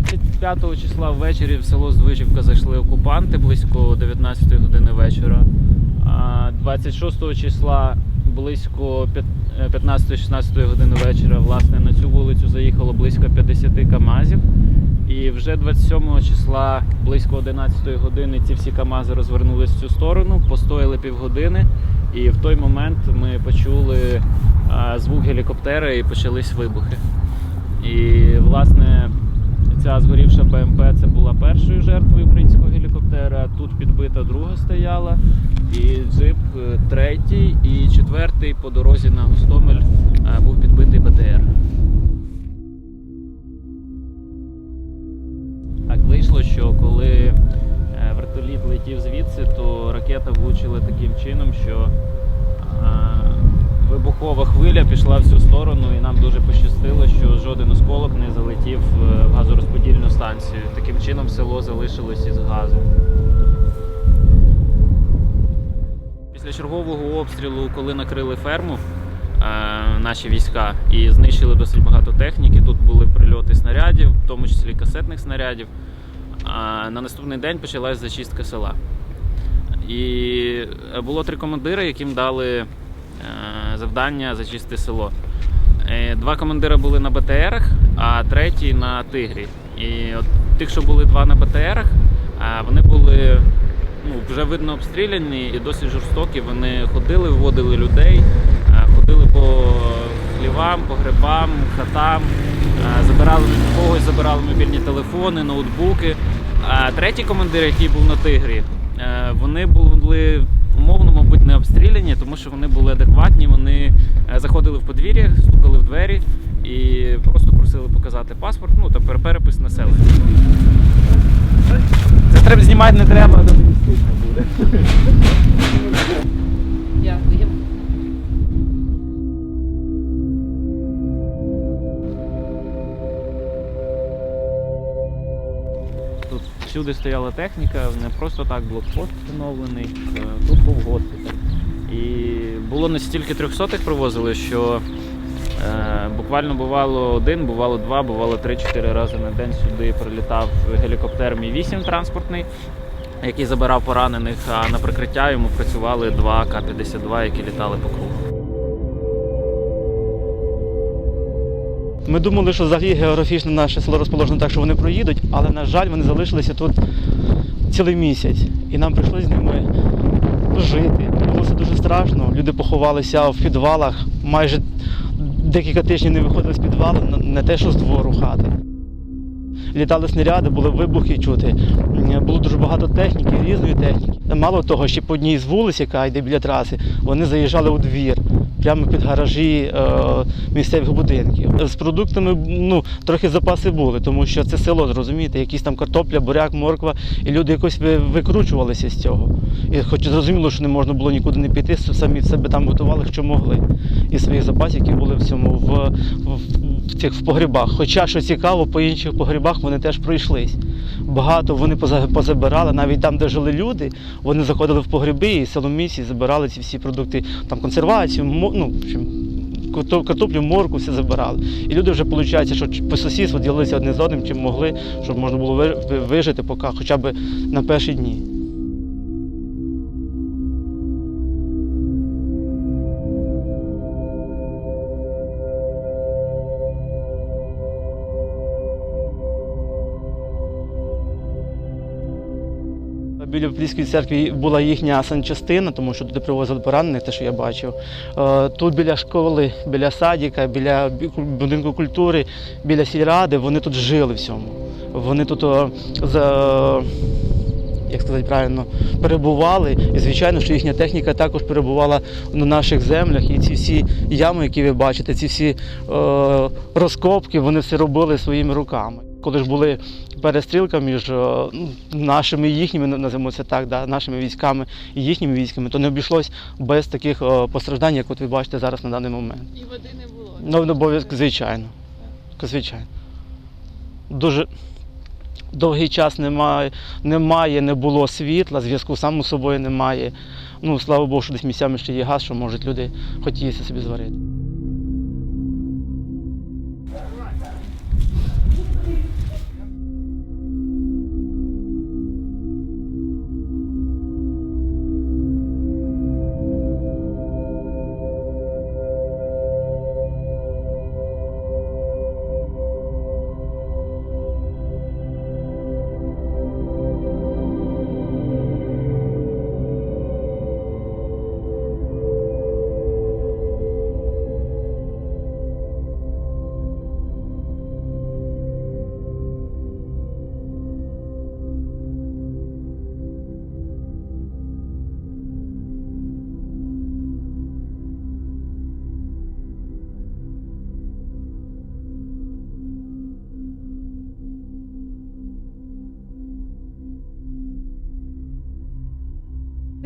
25 числа ввечері в село Здвижівка зайшли окупанти близько 19 години вечора. А 26 числа близько е, 15-16 години вечора власне на цю вулицю заїхало близько 50 КАМАЗів. І вже 27 числа близько 11 години ці всі КАМАЗи розвернулись в цю сторону, постояли півгодини. І в той момент ми почули звук гелікоптера і почались вибухи. І власне ця згорівша БМП це була першою жертвою українського гелікоптера. Тут підбита друга стояла, і джип е, третій, і четвертий по дорозі на Гостомель е, був підбитий БТР. Так вийшло, що коли е, вертоліт летів звідси, то ракета влучила таким чином, що вибухова хвиля пішла в цю сторону, і нам дуже пощастило, що жоден осколок не залетів е, в газорозподільну станцію. Таким чином село залишилось із газу. Після чергового обстрілу, коли накрили ферму, е, наші війська і знищили досить багато техніки. Тут були прильоти снарядів, в тому числі касетних снарядів. А на наступний день почалась зачистка села. І е, було три командири, яким дали завдання зачистити село. Е, Два командира були на БТРах, а третій на Тигрі. І от тих, що були два на БТРах, а вони були ну, вже видно обстріляні і досить жорстокі. Вони ходили, виводили людей, е, ходили по хлівам, по грибам, хатам, е, забирали когось, забирали мобільні телефони, ноутбуки. А третій командир, який був на тигрі, е, вони були мабуть, не обстріляні, тому що вони були адекватні. Вони е, заходили в подвір'я, стукали в двері і просто просили показати паспорт, ну та перепис населення. Це треба знімати не треба, то буде. Дякую. Всюди стояла техніка, не просто так блокпост встановлений, е, тут був госпіталь. І було настільки трьохсотих привозили, що е, буквально бувало один, бувало два, бувало три-чотири рази на день сюди прилітав гелікоптер Мі-8 транспортний, який забирав поранених, а на прикриття йому працювали два К-52, які літали по кругу. Ми думали, що взагалі географічно наше село розположено так, що вони проїдуть, але, на жаль, вони залишилися тут цілий місяць. І нам прийшлося з ними жити. Було все дуже страшно. Люди поховалися в підвалах, майже декілька тижнів не виходили з підвалу, не те, що з двору хати. Літали снаряди, були вибухи чути. Було дуже багато техніки, різної техніки. Мало того, ще по одній з вулиць, яка йде біля траси, вони заїжджали у двір, прямо під гаражі е, місцевих будинків. З продуктами ну, трохи запаси були, тому що це село, зрозумієте, якісь там картопля, буряк, морква, і люди якось ви- викручувалися з цього. І хоч зрозуміло, що не можна було нікуди не піти, самі себе там готували, що могли. І своїх запасів, які були в цьому в, в, в цих в погрібах. Хоча що цікаво, по інших погрібах вони теж пройшлись. Багато вони позабирали, навіть там, де жили люди, вони заходили в погреби і силомісці забирали ці всі продукти, там консервацію, ну, в общем, картоплю, морку, все забирали. І люди вже виходить, що по сусідству ділилися одне з одним, чим могли, щоб можна було ви- ви- вижити поки, хоча б на перші дні. Біля Пліської церкви була їхня санчастина, тому що туди привозили поранених, те, що я бачив. Е, Тут біля школи, біля садика, біля будинку культури, біля сільради, вони тут жили всьому. Вони тут за, як сказати правильно, перебували. І звичайно, що їхня техніка також перебувала на наших землях. І ці всі ями, які ви бачите, ці всі е, розкопки, вони все робили своїми руками. Коли ж були перестрілка між е, ну, нашими і їхніми, називаємо це так, да, нашими військами і їхніми військами, то не обійшлось без таких е, постраждань, як от ви бачите зараз на даний момент. І води не було. Ну, ну, обов'язково, звичайно. Звичайно. Дуже довгий час немає, немає, не було світла, зв'язку само собою немає. Ну, слава Богу, що десь місцями ще є газ, що можуть люди хоч їсти собі зварити.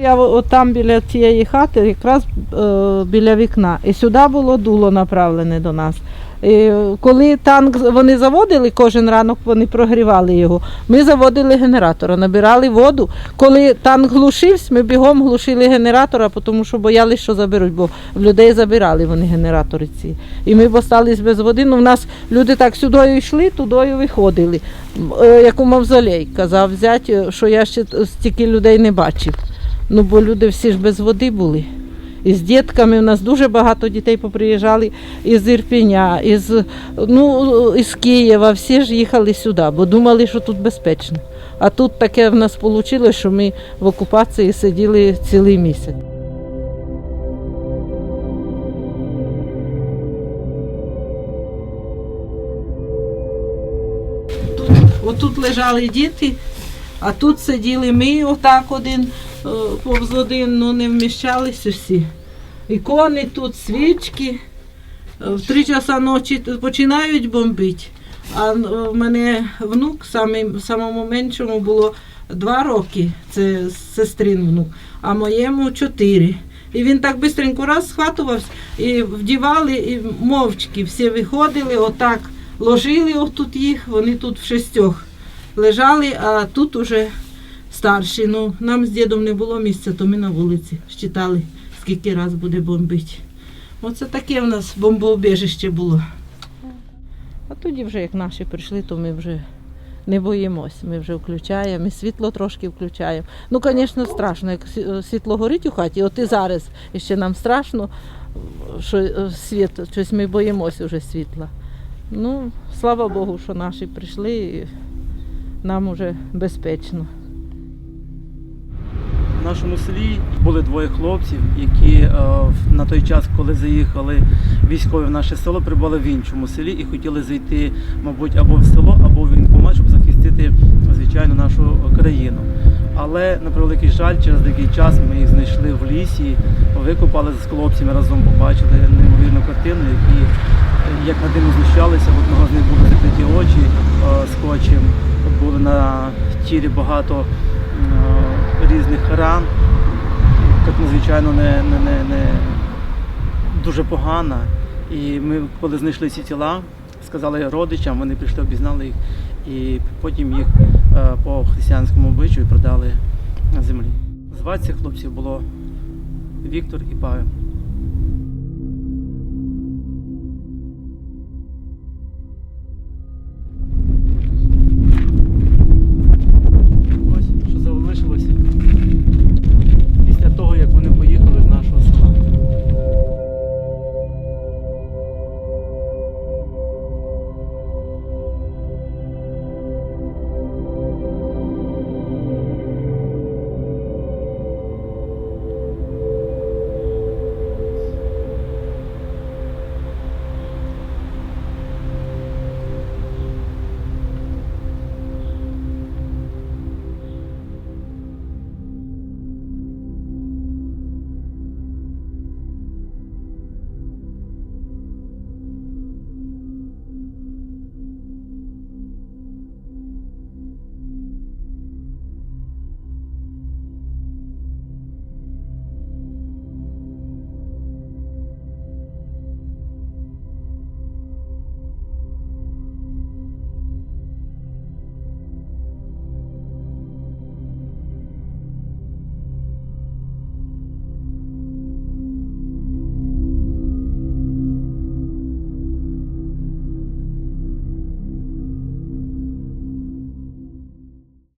Я там біля цієї хати, якраз е, біля вікна. І сюди було дуло направлене до нас. І коли танк вони заводили, кожен ранок вони прогрівали його. Ми заводили генератора, набирали воду. Коли танк глушився, ми бігом глушили генератора, тому що боялися, що заберуть, бо в людей забирали вони генератори ці. І ми остались без води. Ну, в нас люди так сюди йшли, туди виходили. Е, Як у мавзолей казав взяти, що я ще стільки людей не бачив. Ну, бо люди всі ж без води були. І з дітками у нас дуже багато дітей поприїжджали із Ірпеня, із, ну, із Києва, всі ж їхали сюди, бо думали, що тут безпечно. А тут таке в нас вийшло, що ми в окупації сиділи цілий місяць. Тут, отут лежали діти, а тут сиділи ми, отак один повз один, ну не вміщались усі. Ікони тут, свічки. Е, В три часа ночі починають бомбити. А е, в мене внук, самий, самому меншому було два роки, це сестрин внук, а моєму чотири. І він так швидко раз схватувався і вдівали, і мовчки всі виходили, отак ложили отут їх, вони тут в шестьох лежали, а тут уже старші. Ну, нам з дідом не було місця, то ми на вулиці щитали, скільки раз буде бомбити. Оце таке в нас бомбоубіжище було. А тоді вже як наші прийшли, то ми вже не боїмось. Ми вже включаємо, і світло трошки включаємо. Ну, звісно, страшно, як світло горить у хаті, от і зараз ще нам страшно, що е, світ, щось ми боїмося вже світла. Ну, слава Богу, що наші прийшли і нам вже безпечно. Нашому селі були двоє хлопців, які е, на той час, коли заїхали військові в наше село, прибули в іншому селі і хотіли зайти, мабуть, або в село, або в воєнкомат, щоб захистити, звичайно, нашу країну. Але на превеликий жаль, через деякий час ми їх знайшли в лісі, викопали з хлопцями разом, побачили неймовірну картину, які як над ними знущалися, в одного з них були закриті очі е, скотчем, були на тілі багато різних ран. Так, звичайно, не, не, не, не дуже погана. І ми, коли знайшли ці тіла, сказали родичам, вони прийшли, обізнали їх, і потім їх е, по християнському обличчю продали на землі. Звати цих хлопців було Віктор і Павел.